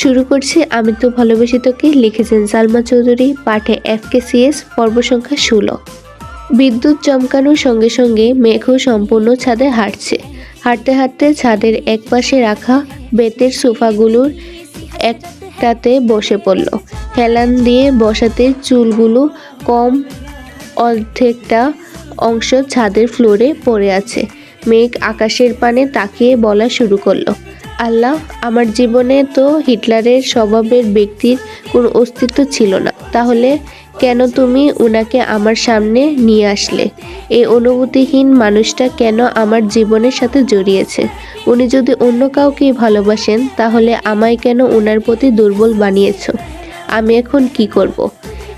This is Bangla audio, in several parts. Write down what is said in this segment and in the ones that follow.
শুরু করছি আমি তো ভালোবাসি তোকে লিখেছেন সালমা চৌধুরী, পাঠে এফ কে সিএস পর্ব সংখ্যা ষোলো। বিদ্যুৎ চমকানোর সঙ্গে সঙ্গে মেঘও সম্পূর্ণ ছাদে হাঁটছে। হাঁটতে হাঁটতে ছাদের একপাশে রাখা বেতের সোফাগুলোর একটাতে বসে পড়ল। হেলান দিয়ে বসাতে চুলগুলো কম অর্ধেকটা অংশ ছাদের ফ্লোরে পড়ে আছে। মেঘ আকাশের পানে তাকিয়ে বলা শুরু করল। আল্লাহ, আমার জীবনে তো হিটলারের স্বভাবের ব্যক্তির কোনো অস্তিত্ব ছিল না। তাহলে কেন তুমি উনাকে আমার সামনে নিয়ে আসলে? এই অনুভূতিহীন মানুষটা কেন আমার জীবনের সাথে জড়িয়েছে? উনি যদি অন্য কাউকে ভালোবাসেন, তাহলে আমায় কেন ওনার প্রতি দুর্বল বানিয়েছ? আমি এখন কি করব।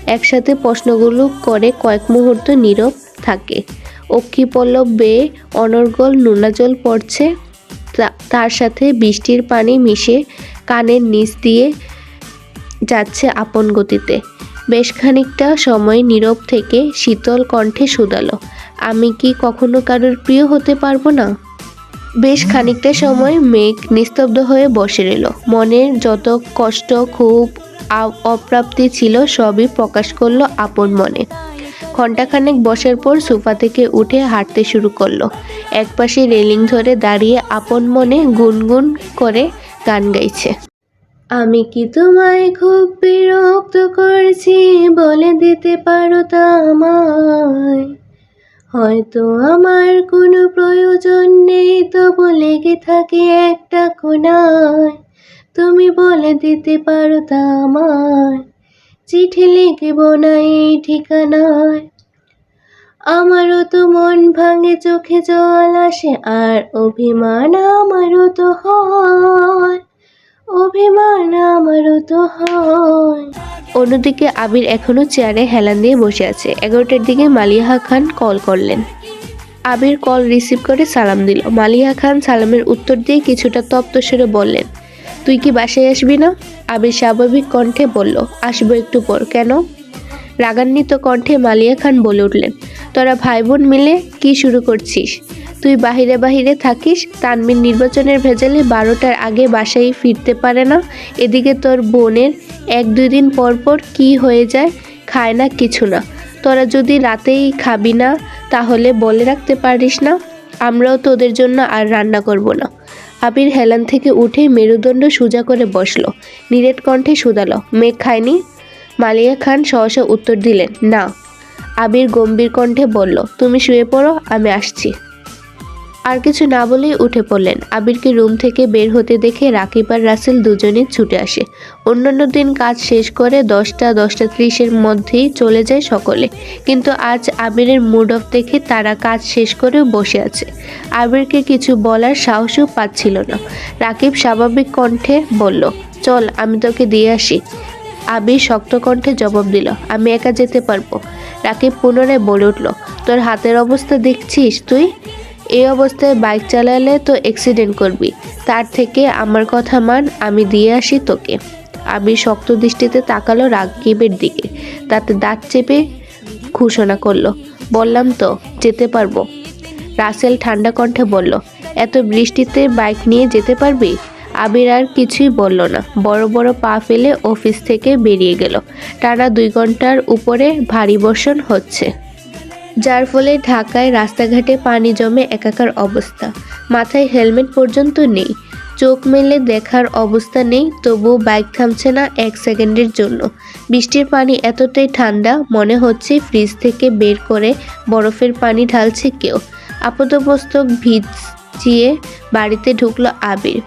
একসাথে প্রশ্নগুলো করে কয়েক মুহূর্ত নীরব থাকে। অক্ষিপল্লব বেয়ে অনর্গল নোনাজল পড়ছে। তার সাথে বৃষ্টির পানি মিশে কানের নিচ দিয়ে যাচ্ছে আপন গতিতে। বেশ খানিকটা সময় নীরব থেকে শীতল কণ্ঠে শুধালো, আমি কি কখনো কারোর প্রিয় হতে পারব না? বেশ খানিকটা সময় মেঘ নিস্তব্ধ হয়ে বসে রইল। মনের যত কষ্ট, খুব অপ্রাপ্তি ছিল সবই প্রকাশ করল আপন মনে। ঘণ্টাখানেক বসার পর সোফা থেকে উঠে হাঁটতে শুরু করল। একপাশে রেলিং ধরে দাঁড়িয়ে আপন মনে গুনগুন করে গান গাইছে। আমি কি তোমায় খুব বিরক্ত করছি বলে দিতে পারো আমায়? হয়তো আমার কোনো প্রয়োজন নেই তবু লেগে থাকে একটা কোনায় তুমি বলে দিতে পারো আমায়। চিঠি লিখব না এই ঠিকানায়। আমারও তো মন ভাঙে, চোখে জল আসে, আর অভিমান আমারও তো হয়। অভিমান আমারও তো হয়। অন্যদিকে আবির এখনও চেয়ারে হেলান দিয়ে বসে আছে। এগারোটার দিকে মালিহা খান কল করলেন। আবির কল রিসিভ করে সালাম দিল। মালিহা খান সালামের উত্তর দিয়ে কিছুটা তপ্ত সেরে বললেন তুই কি বাসায় আসবি না? আবির স্বাভাবিক কণ্ঠে বলল, আসব একটু পর, কেন? রাগান্বিত কণ্ঠে মালিয়া খান বলে উঠলেন, তোরা ভাই বোন মিলে কি শুরু করছিস? তুই বাহিরে বাহিরে থাকিস? তানবির নির্বাচনের ভেজালে বারোটার আগে বাসায় ফিরতে পারে না? এদিকে তোর বোনের এক দুই দিন পর পর কি হয়ে যায়? খায় না কিছু না। তোরা যদি রাতেই খাবি না, তাহলে বলে রাখতে পারিস না? আমরাও তোদের জন্য আর রান্না করব না। আবির হেলান থেকে উঠে মেরুদণ্ড সোজা করে বসল। নিরেট কণ্ঠে শুধালো, মেঘ খায়নি? মালিয়া খান সহসা উত্তর দিলেন, না। আবির গম্ভীর কণ্ঠে বলল, তুমি শুয়ে পড়ো, আমি আসছি। আর কিছু না বলেই উঠে পড়লেন। আবিরকে রুম থেকে বের হতে দেখে রাকিব আর রাসেল দুজনে ছুটে আসে। অন্যান্য দিন কাজ শেষ করে দশটা দশটা ত্রিশের মধ্যেই চলে যায় সকলে। কিন্তু আজ আবিরের মুড অফ দেখে তারা কাজ শেষ করেও বসে আছে। আবিরকে কিছু বলার সাহসও পাচ্ছিল না। রাকিব স্বাভাবিক কণ্ঠে বলল, চল, আমি তোকে দিয়ে আসি। আবির শক্ত কণ্ঠে জবাব দিল, আমি একা যেতে পারব। রাকিব পুনরায় বলে উঠল, তোর হাতের অবস্থা দেখছিস তুই? এই অবস্থায় বাইক চালালে তো অ্যাক্সিডেন্ট করবি। তার থেকে আমার কথা মান, আমি দিয়ে আসি তোকে। আমি শক্ত দৃষ্টিতে তাকালো রাকিবের দিকে। তাতে দাঁত চেপে ঘোষণা করল, বললাম তো, যেতে পারব। রাসেল ঠান্ডা কণ্ঠে বলল, এত বৃষ্টিতে বাইক নিয়ে যেতে পারবি? আবির আর কিছুই বলল না। বড় বড় পা ফেলে অফিস থেকে বেরিয়ে গেল। টানা দুই ঘণ্টার উপরে ভারী বর্ষণ হচ্ছে। যার ফলে ঢাকায় রাস্তাঘাটে পানি জমে একাকার অবস্থা। মাথায় হেলমেট পর্যন্ত নেই। চোখ মেলে দেখার অবস্থা নেই, তবুও বাইক থামছে না এক সেকেন্ডের জন্য। বৃষ্টির পানি এতটাই ঠান্ডা, মনে হচ্ছে ফ্রিজ থেকে বের করে বরফের পানি ঢালছে কেউ। আপাতমস্তক ভিজিয়ে বাড়িতে ঢুকলো আবির।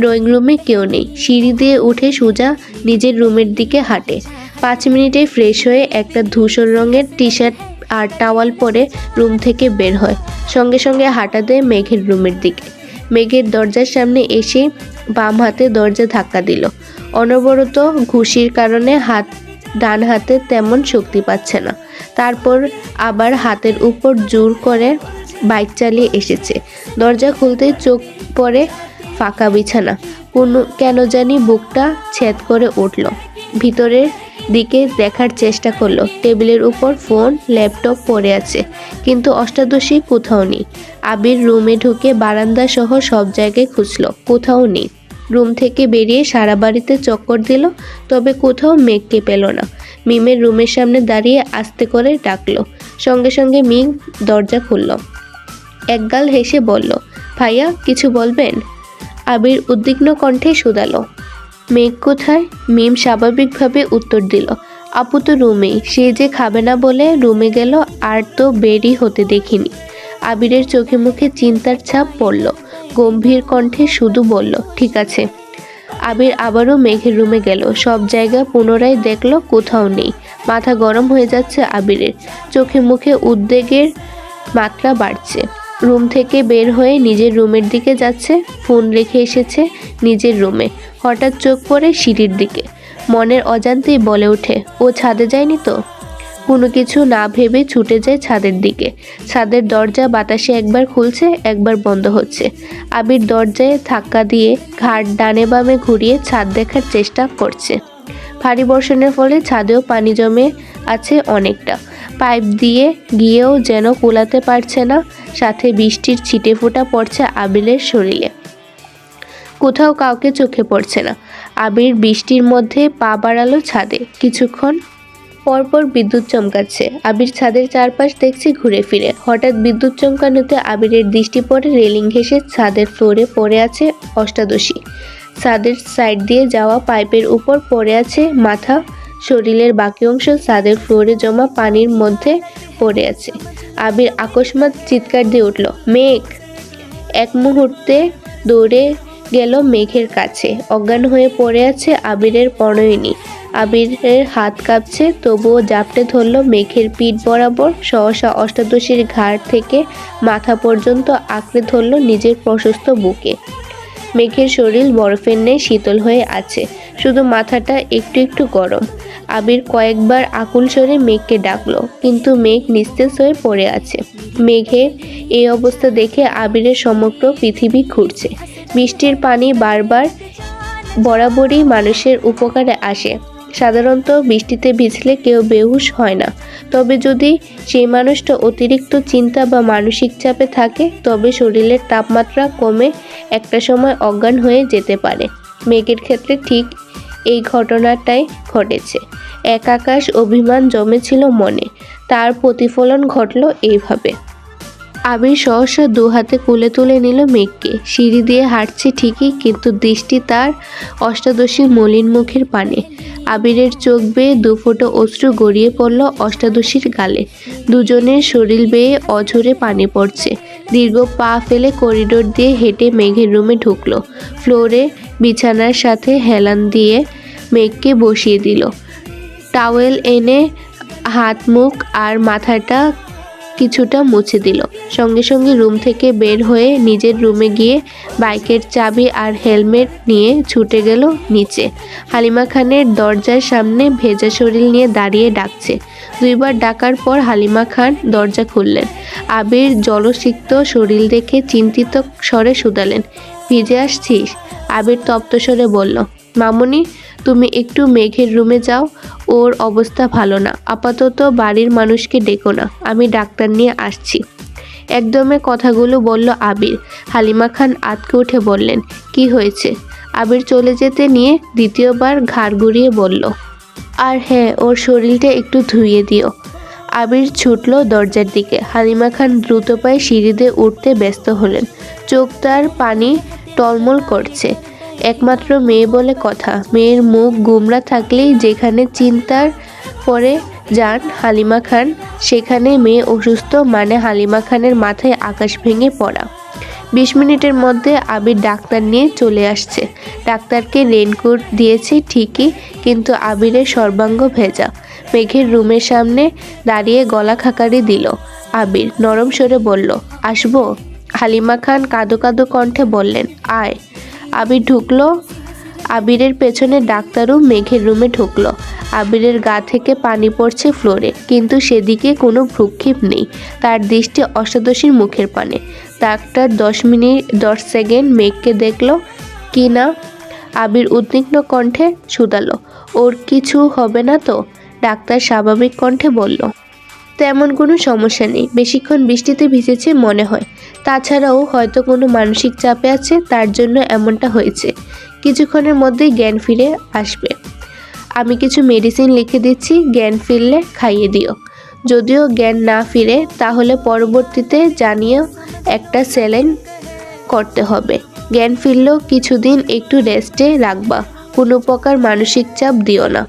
ড্রয়িং রুমে কেউ নেই। সিঁড়ি দিয়ে উঠে সোজা নিজের রুমের দিকে হাঁটে। পাঁচ মিনিটে ফ্রেশ হয়ে একটা ধূসর রঙের টি শার্ট আর টাওয়াল পরে রুম থেকে বের হয়। সঙ্গে সঙ্গে হাঁটা দেয় মেঘের রুমের দিকে। মেঘের দরজার সামনে এসে বাম হাতে দরজা ধাক্কা দিল। অনবরত ঘুষির কারণে হাত, ডান হাতে তেমন শক্তি পাচ্ছে না। তারপর আবার হাতের উপর জোর করে বাইক চালিয়ে এসেছে। দরজা খুলতে চোখ পড়ে ফাঁকা বিছানা। কোনো, কেন জানি বুকটা ছেদ করে উঠল। ভিতরের দিকে দেখার চেষ্টা করল। টেবিলের উপর ফোন, ল্যাপটপ পড়ে আছে, কিন্তু অষ্টাদশী কোথাও নেই। আবির রুমে ঢুকে বারান্দা সহ সব জায়গায় খুঁজলো, কোথাও নেই। রুম থেকে বেরিয়ে সারা বাড়িতে চক্কর দিল, তবে কোথাও মেঘকে পেল না। মিমের রুমের সামনে দাঁড়িয়ে আস্তে করে ডাকলো। সঙ্গে সঙ্গে মিম দরজা খুলল। একগাল হেসে বলল, ভাইয়া, কিছু বলবেন? আবির উদ্বিগ্ন কণ্ঠে শুধালো মেঘ কোথায়? মিম স্বাভাবিকভাবে উত্তর দিল, আপু তো রুমেই। সে যে খাবে না বলে রুমে গেল, আর তো বেরই হতে দেখিনি। আবিরের চোখে মুখে চিন্তার ছাপ পড়ল, গম্ভীর কণ্ঠে শুধু বলল, ঠিক আছে। আবির আবারও মেঘের রুমে গেল, সব জায়গা পুনরায় দেখল, কোথাও নেই। মাথা গরম হয়ে যাচ্ছে আবিরের। চোখে মুখে উদ্বেগের মাত্রা বাড়ছে। রুম থেকে বের হয়ে নিজের রুমের দিকে যাচ্ছে, ফোন রেখে এসেছে নিজের রুমে। হঠাৎ চোখ পড়ে সিঁড়ির দিকে। মনের অজান্তেই বলে ওঠে, ও ছাদে যায়নি তো? কোনো কিছু না ভেবে ছুটে যায় ছাদের দিকে। ছাদের দরজা বাতাসে একবার খুলছে, একবার বন্ধ হচ্ছে। আবির দরজায় ধাক্কা দিয়ে ঘাট ডানে বামে ঘুরিয়ে ছাদ দেখার চেষ্টা করছে। ভারী বর্ষণের ফলে ছাদেও পানি জমে আছে অনেকটা। পাইপ দিয়ে গিয়েও যেন কোলাতে পারছে না, সাথে বৃষ্টির ছিটে ফোঁটা পড়ছে আবিরের শরীরে। কোথাও কাউকে চোখে পড়ছে না। আবির বৃষ্টির মধ্যে পা বাড়ালো ছাদে। কিছুক্ষণ পরপর বিদ্যুৎ চমকাচ্ছে। আবির ছাদের চারপাশ দেখছে ঘুরে ফিরে। হঠাৎ বিদ্যুৎ চমকানোতে আবিরের দৃষ্টি পড়ে রেলিং ঘেঁষে ছাদের ফ্লোরে পড়ে আছে অষ্টাদশী। ছাদের সাইড দিয়ে যাওয়া পাইপের উপর পড়ে আছে মাথা শরীরের বাকি অংশ ছাদের ফ্লোরে জমা পানির মধ্যে পড়ে আছে। আবির আকস্মাত চিৎকার দিয়ে উঠল, মেঘ! এক মুহূর্তে দৌড়ে গেল মেঘের কাছে। অজ্ঞান হয়ে পড়ে আছে আবিরের প্রণয়িনী। আবিরের হাত কাঁপছে, তবুও জাপটে ধরল মেঘের পিঠ বরাবর সহসা অষ্টাদশীর ঘাড় থেকে মাথা পর্যন্ত আঁকড়ে ধরল নিজের প্রশস্ত বুকে। মেঘের শরীর বরফের ন্যায় শীতল হয়ে আছে। শুধু মাথাটা একটু একটু গরম। আবির কয়েকবার আকুল স্বরে মেঘকে ডাকলো, কিন্তু মেঘ নিস্তেজ হয়ে পড়ে আছে। মেঘের এই অবস্থা দেখে আবিরের সমগ্র পৃথিবী ঘুরছে। বৃষ্টির পানি বারবার বরাবরই মানুষের উপকারে আসে। সাধারণত বৃষ্টিতে ভিজলে কেউ বেহুশ হয় না। তবে যদি সেই মানুষটা অতিরিক্ত চিন্তা বা মানসিক চাপে থাকে, তবে শরীরের তাপমাত্রা কমে একটা সময় অজ্ঞান হয়ে যেতে পারে। মেঘের ক্ষেত্রে ঠিক এই ঘটনাটাই ঘটেছে। এক আকাশ অভিমান জমেছিল মনে। তার প্রতিফলন ঘটল এইভাবে। আবির সহসা দু হাতে কুলে তুলে নিল মেঘকে। সিঁড়ি দিয়ে হাঁটছে ঠিকই, কিন্তু দৃষ্টি তার অষ্টাদশী মলিন মুখের পানে। আবিরের চোখ বেয়ে দুফোটো অশ্রু গড়িয়ে পড়ল অষ্টাদশীর গালে। দুজনের শরীর বেয়ে অঝরে পানি পড়ছে। দীর্ঘ পা ফেলে করিডোর দিয়ে হেঁটে মেঘের রুমে ঢুকলো। ফ্লোরে বিছানার সাথে হেলান দিয়ে মেঘকে বসিয়ে দিল। টাওয়েল এনে হাত, মুখ আর মাথাটা কিছুটা মুছে দিল। সঙ্গে সঙ্গে রুম থেকে বের হয়ে নিজের রুমে গিয়ে বাইকের চাবি আর হেলমেট নিয়ে ছুটে গেল নিচে। হালিমা খানের দরজার সামনে ভেজা শরীর নিয়ে দাঁড়িয়ে ডাকছে। দুইবার ডাকার পর হালিমা খান দরজা খুললেন। আবির জলসিক্ত শরীর দেখে চিন্তিত স্বরে শুধালেন, ভিজে আসছিস? আবির তপ্ত স্বরে বলল, মামুনি, তুমি একটু মেঘের রুমে যাও ওর অবস্থা ভালো না। আপাতত বাড়ির মানুষকে ডেকো না। আমি ডাক্তার নিয়ে আসছি। একদমে কথাগুলো বলল আবির। হালিমা খান আতকে উঠে বললেন, কি হয়েছে? আবির চলে যেতে নিয়ে দ্বিতীয়বার ঘাড় ঘুরিয়ে বলল, আর হ্যাঁ ওর শরীরটা একটু ধুইয়ে দিও। আবির ছুটল দরজার দিকে। হালিমা খান দ্রুত পায়ে সিঁড়িতে উঠতে ব্যস্ত হলেন। চোখ তার পানি টলমল করছে। একমাত্র মেয়ে বলে কথা। মেয়ের মুখ গুমরা থাকলেই যেখানে চিন্তার পরে যান হালিমা খান, সেখানে মেয়ে অসুস্থ মানে হালিমা খানের মাথায় আকাশ ভেঙে পড়া। বিশ মিনিটের মধ্যে আবির ডাক্তার নিয়ে চলে আসছে। ডাক্তারকে রেনকোট দিয়েছে ঠিকই, কিন্তু আবিরের সর্বাঙ্গ ভেজা। মেঘের রুমের সামনে দাঁড়িয়ে গলা খাকারি দিল। আবির নরম সরে বলল, আসব? হালিমা খান কাঁদো কাঁদো কণ্ঠে বললেন, আয়। আবির ঢুকলো। আবিরের পেছনে ডাক্তারও মেঘের রুমে ঢুকলো। আবিরের গা থেকে পানি পড়ছে ফ্লোরে, কিন্তু সেদিকে কোনো ভ্রুক্ষেপ নেই। তার দৃষ্টি অষ্টাদশীর মুখের পানে। ডাক্তার দশ মিনিট, দশ সেকেন্ড মেঘকে দেখল। কি না? আবির উদ্বিগ্ন কণ্ঠে শুধালো। ওর কিছু হবে না তো? ডাক্তার স্বাভাবিক কণ্ঠে বলল। তেমন কোনো সমস্যা নেই। বেশিক্ষণ বৃষ্টিতে ভিজেছে মনে হয়। তাছাড়াও হয়তো কোনো মানসিক চাপে আছে, তার জন্য এমনটা হয়েছে। কিছুক্ষণের মধ্যেই জ্ঞান ফিরে আসবে। আমি কিছু মেডিসিন লিখে দিচ্ছি, জ্ঞান ফিরলে খাইয়ে দিও। যদিও জ্ঞান না ফিরে, তাহলে পরবর্তীতে জানিয়েও একটা স্যালাইন করতে হবে। জ্ঞান ফিরলেও কিছুদিন একটু রেস্টে রাখবা। কোনো প্রকার মানসিক চাপ দিও না।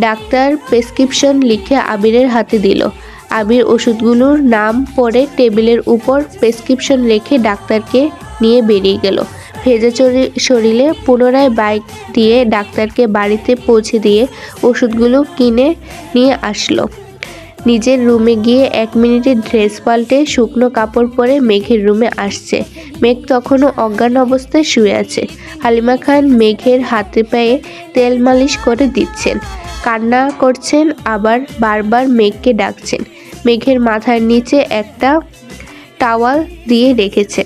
ডাক্তার প্রেসক্রিপশন লিখে আবিরের হাতে দিল। আবির ওষুধগুলোর নাম পড়ে টেবিলের উপর প্রেসক্রিপশন রেখে ডাক্তারকে নিয়ে বেরিয়ে গেল। ভেজা শরীরে পুনরায় বাইক দিয়ে ডাক্তারকে বাড়িতে পৌঁছে দিয়ে ওষুধগুলো কিনে নিয়ে আসলো। নিজের রুমে গিয়ে এক মিনিটে ড্রেস পাল্টে শুকনো কাপড় পরে মেঘের রুমে আসছে। মেঘ তখনও অজ্ঞান অবস্থায় শুয়ে আছে। হালিমা খান মেঘের হাতে পায়ে তেল মালিশ করে দিচ্ছেন। কান্না করছেন, আবার বারবার মেঘকে ডাকছেন। মেঘের মাথার নিচে একটা টাওয়াল দিয়ে রেখেছেন।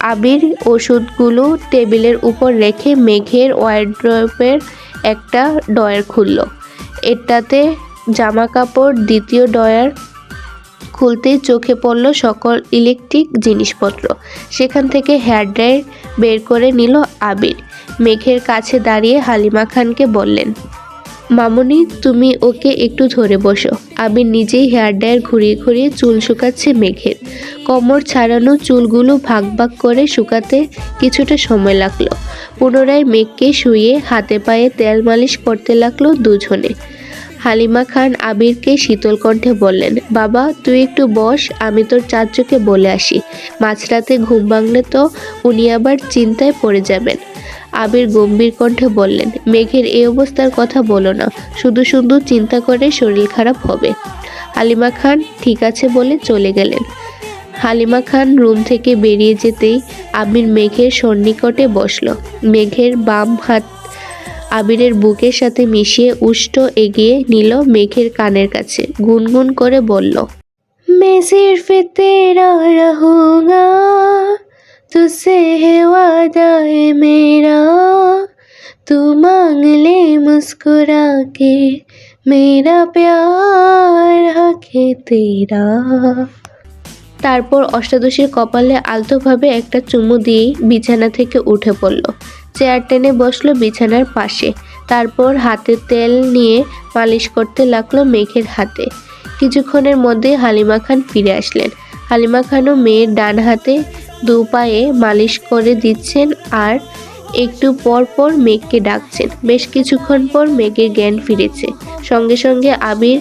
আবির ওষুধগুলো টেবিলের উপর রেখে মেঘের ওয়ার্ড্রপের একটা ডয়ার খুলল। এটাতে জামা কাপড় দ্বিতীয় ডয়ার খুলতেই চোখে পড়ল সকল ইলেকট্রিক জিনিসপত্র। সেখান থেকে হেয়ার ড্রায়ার বের করে নিল আবির। মেঘের কাছে দাঁড়িয়ে হালিমা খানকে বললেন মামুনি, তুমি ওকে একটু ধরে বসো। আমি নিজেই হেয়ার ড্রায়ার ঘুরিয়ে ঘুরিয়ে চুল শুকাচ্ছে মেঘের। কোমর ছাড়ানো চুলগুলো ভাগ ভাগ করে শুকাতে কিছুটা সময় লাগল। পুনরায় মেঘকে শুয়ে হাতে পায়ে তেল মালিশ করতে লাগল দুজনে। হালিমা খান আবিরকে শীতল কণ্ঠে বললেন, বাবা, তুই একটু বস, আমি তোর চাচুকে বলে আসি। মাঝরাতে ঘুম ভাঙলে তো উনি আবার চিন্তায় পড়ে যাবেন। আবির গম্ভীর কণ্ঠে বললেন মেঘের এই অবস্থার কথা বলো না শুধু শুধু চিন্তা করে শরীর খারাপ হবে হালিমা খান ঠিক আছে বলে চলে গেলেন হালিমা খান রুম থেকে বেরিয়ে যেতেই আবির মেঘের সন্নিকটে বসলো মেঘের বাম হাত আবিরের বুকের সাথে মিশিয়ে উষ্ট এগিয়ে নিল মেঘের কানের কাছে গুনগুন করে বলল मैं सिर्फ तेरा रहूँगा तुझसे है वादा है मेरा तू मांग ले मुस्कुरा के मेरा प्यार हके तेरा তারপর অষ্টাদশীর কপালে আলতোভাবে একটা চুমু দিয়েই বিছানা থেকে উঠে পড়ল চেয়ার টেনে বসলো বিছানার পাশে তারপর হাতে তেল নিয়ে মালিশ করতে লাগলো মেঘের হাতে কিছুক্ষণের মধ্যে হালিমা খান ফিরে আসলেন হালিমা খানও মেয়ের ডান হাতে দু পায়ে মালিশ করে দিচ্ছেন আর একটু পর পর মেঘকে ডাকছেন। বেশ কিছুক্ষণ পর মেঘের জ্ঞান ফিরেছে। সঙ্গে সঙ্গে আবির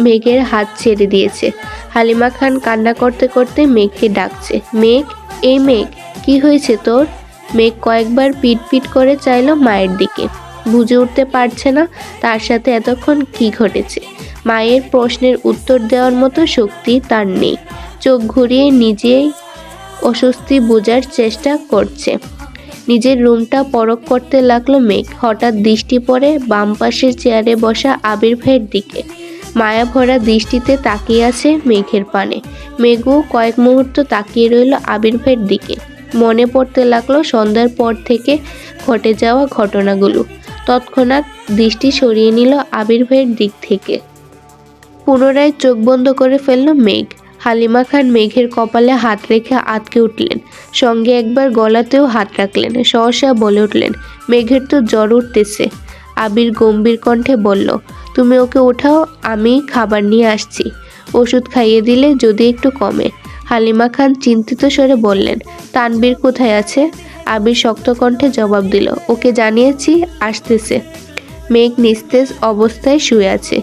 মেঘের হাত ছেড়ে দিয়েছে। হালিমা খান কান্না করতে করতে মেঘকে ডাকছে। মেঘ এই মেঘ, কি হয়েছে তোর? মেঘ কয়েকবার পিট পিট করে চাইলো মায়ের দিকে। বুঝে উঠতে পারছে না তার সাথে এতক্ষণ কি ঘটেছে। মায়ের প্রশ্নের উত্তর দেওয়ার মতো শক্তি তার নেই। চোখ ঘুরিয়ে নিজেই অস্বস্তি বোঝার চেষ্টা করছে। নিজের রুমটা পরক করতে লাগল মেঘ। হঠাৎ দৃষ্টি পড়ে বাম পাশের চেয়ারে বসা আবির ভাইয়ের দিকে। মায়া ভরা দৃষ্টিতে তাকিয়ে আছে মেঘের পানে। মেঘও কয়েক মুহূর্ত তাকিয়ে রইল আবির ভাইয়ের দিকে। মনে পড়তে লাগল সন্ধ্যার পর থেকে ঘটে যাওয়া ঘটনাগুলো। তৎক্ষণাৎ দৃষ্টি সরিয়ে নিল আবির ভাইয়ের দিক থেকে। পুনরায় চোখ বন্ধ করে ফেলল মেঘ। হালিমা খান মেঘের কপালে হাত রেখে আটকে উঠলেন। সঙ্গে একবার গলাতেও হাত রাখলেন, সহসা বলে উঠলেন, মেঘের তো জ্বর উঠতেছে। আবির গম্ভীর কণ্ঠে বলল, তুমি ওকে ওঠাও, আমি খাবার নিয়ে আসছি। ওষুধ খাইয়ে দিলে যদি একটু কমে। হালিমা খান চিন্তিত স্বরে বললেন, তানবীর কোথায় আছে? আবির শক্ত কণ্ঠে জবাব দিল, ওকে জানিয়েছি, আসতেছে। মেঘ নিস্তেজ অবস্থায় শুয়ে আছে।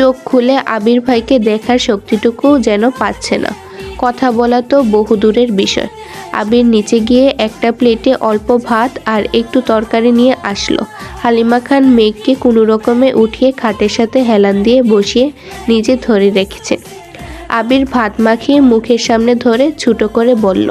চোখ খুলে আবির ভাইকে দেখার শক্তিটুকুও যেন পাচ্ছে না। কথা বলা তো বহু দূরের বিষয়। আবির নিচে গিয়ে একটা প্লেটে অল্প ভাত আর একটু তরকারি নিয়ে আসলো। হালিমা খান মেঘকে কোনো রকমে উঠিয়ে খাটের সাথে হেলান দিয়ে বসিয়ে নিজে ধরে রেখেছে। আবির ভাত মাখিয়ে মুখের সামনে ধরে ছুটো করে বলল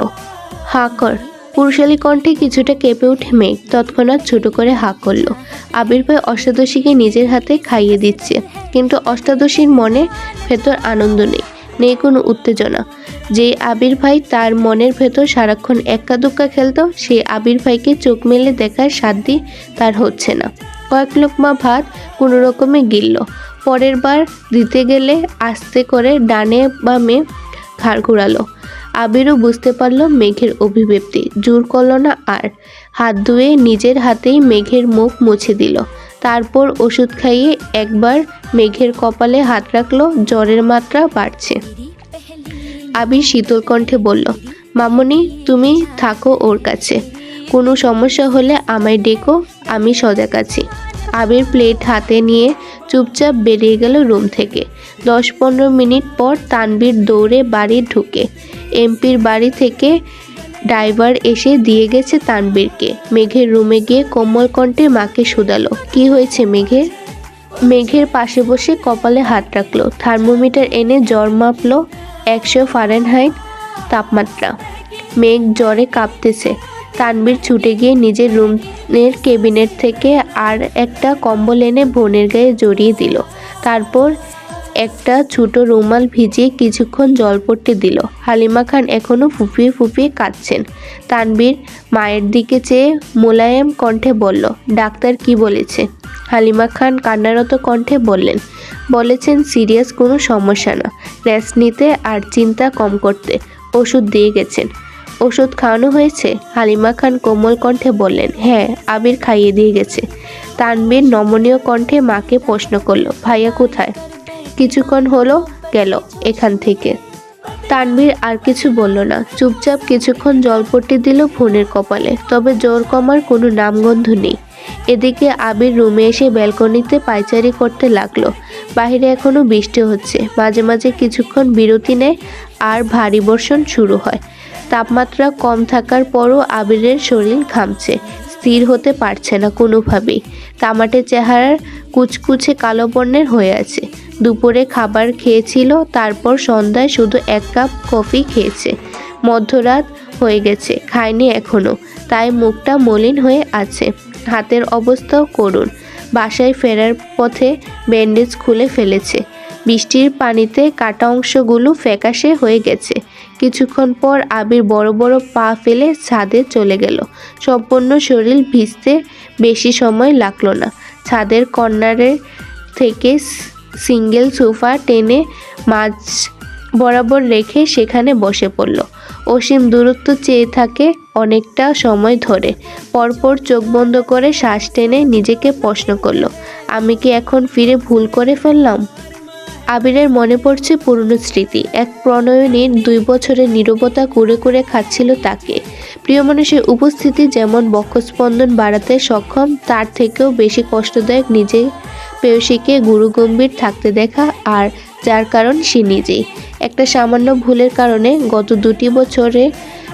হা কর। পুরুষালী কণ্ঠে কিছুটা কেঁপে উঠে মেঘ তৎক্ষণাৎ ছোট করে হাঁ করল। আবির ভাই অষ্টাদশীকে নিজের হাতে খাইয়ে দিচ্ছে। কিন্তু অষ্টাদশীর মনে ভেতর আনন্দ নেই নেই কোনো উত্তেজনা। যে আবির ভাই তার মনের ভেতর সারাক্ষণ এক্কা দুক্কা খেলতো, সেই আবির ভাইকে চোখ মেলে দেখার সাধ্যই তার হচ্ছে না। কয়েক লোকমা ভাত কোনো রকমে গিলল। পরের বার দিতে গেলে আস্তে করে ডানে বামে ঘাড় ঘুরালো। আবিরও বুঝতে পারল মেঘের অভিব্যক্তি। জোর করল না আর। হাত ধুয়ে নিজের হাতেই মেঘের মুখ মুছে দিল। তারপর ওষুধ খাইয়ে একবার মেঘের কপালে হাত রাখল, জ্বরের মাত্রা বাড়ছে। আবির শীতল কণ্ঠে বলল, মামনি, তুমি থাকো ওর কাছে। কোনো সমস্যা হলে আমায় ডেকো, আমি সজাগ আছি। আবির প্লেট হাতে নিয়ে চুপচাপ বেরিয়ে গেল রুম থেকে। দশ পনেরো মিনিট পর তানবীর দৌড়ে বাড়ি ঢুকে। এমপির বাড়ি থেকে ড্রাইভার এসে দিয়ে গেছে তানবীরকে মেঘের রুমে গিয়ে কোমল কণ্ঠে মাকে শুধালো, কি হয়েছে মেঘের? মেঘের পাশে বসে কপালে হাত রাখল থার্মোমিটার এনে জ্বর মাপলো একশো ফারেনহাইট তাপমাত্রা। মেঘ জ্বরে কাঁপতেছে তানবীর ছুটে গিয়ে নিজের রুমের কেবিনেট থেকে আর একটা কম্বল এনে বোনের গায়ে জড়িয়ে দিল। তারপর একটা ছোট রুমাল ভিজিয়ে কিছুক্ষণ জল পড়তে দিল। হালিমা খান এখনও ফুপিয়ে ফুপিয়ে কাঁদছেন। তানবীর মায়ের দিকে চেয়ে মোলায়েম কণ্ঠে বলল, ডাক্তার কি বলেছে? হালিমা খান কান্নারত কণ্ঠে বললেন, বলেছেন সিরিয়াস কোনো সমস্যা না। রেস্ট নিতে আর চিন্তা কম করতে। ওষুধ দিয়ে গেছেন। ওষুধ খাওয়ানো হয়েছে? হালিমা খান কোমল কণ্ঠে বললেন হ্যাঁ আবির খাইয়ে দিয়ে গেছে। তানবীর নমনীয় কণ্ঠে মাকে প্রশ্ন করল, ভাইয়া কোথায়? কিছুক্ষণ হলো, গেল এখান থেকে। তানবীর আর কিছু বলল না। চুপচাপ কিছুক্ষণ জলপট্টি দিল ফোনের কপালে, তবে জোর কমার কোনো নামগন্ধ নেই। এদিকে আবির রুমে এসে ব্যালকনিতে পায়চারি করতে লাগল। বাইরে এখনও বৃষ্টি হচ্ছে। মাঝে মাঝে কিছুক্ষণ বিরতি নেয় আর ভারী বর্ষণ শুরু হয়। তাপমাত্রা কম থাকার পরও আবিরের শরীর ঘামছে। স্থির হতে পারছে না কোনোভাবেই। তামাটে চেহারার কুচকুচে কালো বর্ণের হয়ে আছে। দুপুরে খাবার খেয়েছিল, তারপর সন্ধ্যায় শুধু এক কাপ কফি খেয়েছে। মধ্যরাত হয়ে গেছে, খায়নি এখনও, তাই মুখটা মলিন হয়ে আছে। হাতের অবস্থাও করুন বাসায় ফেরার পথে ব্যান্ডেজ খুলে ফেলেছে। বৃষ্টির পানিতে কাটা অংশগুলো ফ্যাকাশে হয়ে গেছে। কিছুক্ষণ পর আবির বড় বড় পা ফেলে ছাদে চলে গেল। সম্পূর্ণ শরীর ভিজতে বেশি সময় লাগল না। ছাদের কর্নারের থেকে সিঙ্গেল সোফা টেনে মাছ বরাবর রেখে সেখানে বসে পড়ল। অসীম দূরত্ব চেয়ে থাকে অনেকটা সময় ধরে। পরপর চোখ বন্ধ করে শ্বাস টেনে নিজেকে প্রশ্ন করল, আমি কি এখন ফিরে ভুল করে ফেললাম? আবিরের মনে পড়ছে পুরনো স্মৃতি। এক প্রণয়নীর দুই বছরের নীরবতা করে করে খাচ্ছিল তাকে। প্রিয় মানুষের উপস্থিতি যেমন বক্ষস্পন্দন বাড়াতে সক্ষম, তার থেকেও বেশি কষ্টদায়ক নিজে প্রেয়সীকে গুরুগম্ভীর থাকতে দেখা আর যার কারণ সে নিজেই। একটা সামান্য ভুলের কারণে গত দুটি বছরে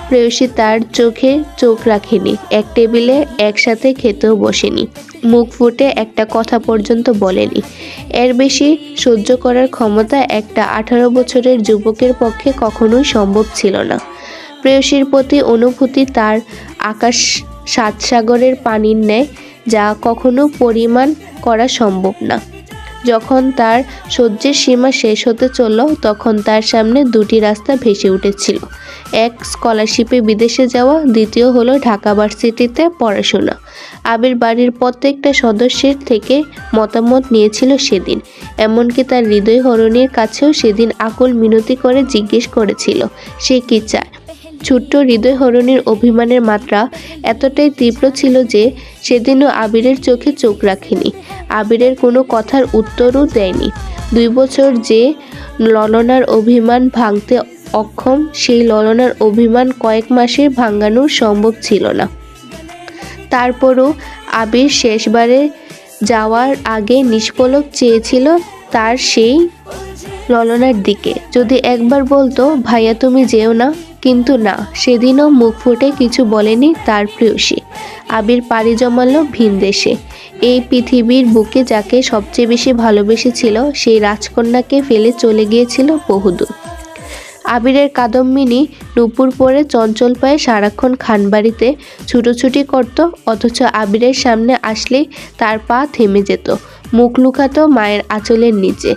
প্রেয়সী তার চোখে চোখ রাখেনি। এক টেবিলে একসাথে খেতেও বসেনি। মুখ ফুটে একটা কথা পর্যন্ত বলেনি। এর বেশি সহ্য করার ক্ষমতা একটা আঠারো বছরের যুবকের পক্ষে কখনোই সম্ভব ছিল না। প্রেয়সীর প্রতি অনুভূতি তার আকাশ সাত সাগরের পানির ন্যায়, যা কখনো পরিমাণ করা সম্ভব না। যখন তার সহ্যের সীমা শেষ হতে চলল, তখন তার সামনে দুটি রাস্তা ভেসে উঠেছিল। এক স্কলারশিপে বিদেশে যাওয়া, দ্বিতীয় হলো ঢাকা ভার্সিটিতে পড়াশোনা। আবির বাড়ির প্রত্যেকটা সদস্যের থেকে মতামত নিয়েছিল সেদিন, এমনকি তার হৃদয় হরণীর কাছেও সেদিন আকুল মিনতি করে জিজ্ঞেস করেছিল, সে কি চায়? ছোট্ট হরণীর অভিমানের মাত্রা এতটাই তীব্র ছিল যে সেদিনও আবিরের চোখে চোখ রাখেনি। আবিরের কোনো কথার উত্তরও দেয়নি। দুই বছর যে ললনার অভিমান ভাঙতে অক্ষম, সেই ললনার অভিমান কয়েক মাসে ভাঙানো সম্ভব ছিল না। তারপরও আবির শেষবারে যাওয়ার আগে নিষ্পলক চেয়েছিল তার সেই ললনার দিকে। যদি একবার বলতো, ভাইয়া, তুমি যেও না। কিন্তু না, সেদিনও মুখ ফুটে কিছু বলেনি তার প্রিয়সী। আবির পাড়ি জমালো ভিন দেশে। এই পৃথিবীর বুকে যাকে সবচেয়ে বেশি ভালোবেসেছিল সেই রাজকন্যাকে ফেলে চলে গিয়েছিল বহুদূর। আবিরের কাদম্বিনী নুপুর পরে চঞ্চল পায়ে সারাক্ষণ খানবাড়িতে ছুটোছুটি করত, অথচ আবিরের সামনে আসলেই তার পা থেমে যেত। মুখ লুকাতো মায়ের আঁচলের নিচে।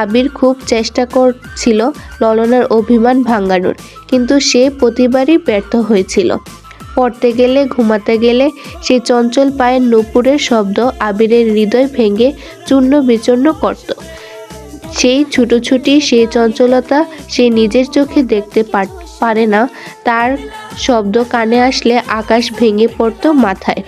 আবির খুব চেষ্টা করছিল ললনার অভিমান ভাঙানোর, কিন্তু সে প্রতিবারই ব্যর্থ হয়েছিল। পড়তে গেলে, ঘুমাতে গেলে সেই চঞ্চল পায়ের নুপুরের শব্দ আবিরের হৃদয় ভেঙে চূর্ণ বিচূর্ণ করত। সেই ছুটোছুটি, সেই চঞ্চলতা সে নিজের চোখে দেখতে পারে না। তার শব্দ কানে আসলে আকাশ ভেঙে পড়তো মাথায়।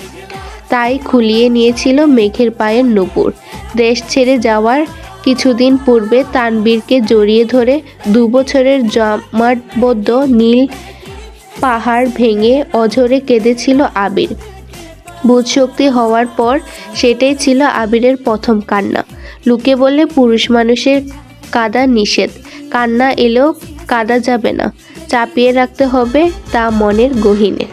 তাই খুলিয়ে নিয়েছিল মেঘের পায়ের নুপুর। দেশ ছেড়ে যাওয়ার কিছুদিন পূর্বে তানবীরকে জড়িয়ে ধরে দু বছরের জমাটবদ্ধ নীল পাহাড় ভেঙে অঝরে কেঁদেছিল আবির। বুধশক্তি হওয়ার পর সেটাই ছিল আবিরের প্রথম কান্না। লুকে বললে, পুরুষ মানুষের কাদা নিষেধ। কান্না এলেও কাদা যাবে না। চাপিয়ে রাখতে হবে তা মনের গহিনে।